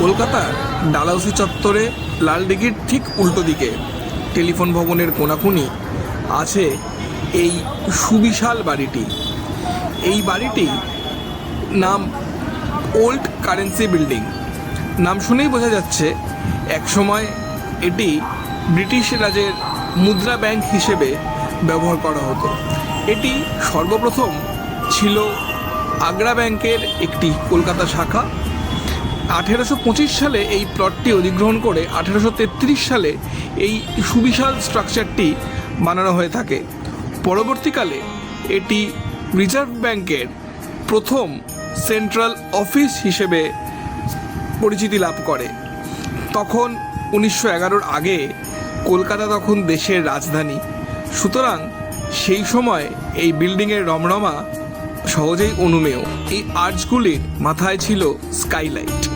কলকাতার ডালাউসি চত্বরে লালদিঘির ঠিক উল্টো দিকে। টেলিফোন ভবনের কোনাকুনি আছে এই সুবিশাল বাড়িটি। এই বাড়িটি নাম ওল্ড কারেন্সি বিল্ডিং। নাম শুনেই বোঝা যাচ্ছে, একসময় এটি ব্রিটিশ রাজের মুদ্রা ব্যাংক হিসেবে ব্যবহার করা হতো। এটি সর্বপ্রথম ছিল আগ্রা ব্যাংকের একটি কলকাতা শাখা। আঠেরোশো পঁচিশ সালে এই প্লটটি অধিগ্রহণ করে আঠেরোশো তেত্রিশ সালে এই সুবিশাল স্ট্রাকচারটি বানানো হয়ে থাকে। পরবর্তীকালে এটি রিজার্ভ ব্যাংকের প্রথম সেন্ট্রাল অফিস হিসেবে পরিচিতি লাভ করে। তখন উনিশশো এগারোর আগে কলকাতা তখন দেশের রাজধানী। সুতরাং সেই সময় এই বিল্ডিংয়ের রমরমা সহজেই অনুমেয়। এই আর্চগুলির মাথায় ছিল স্কাইলাইট।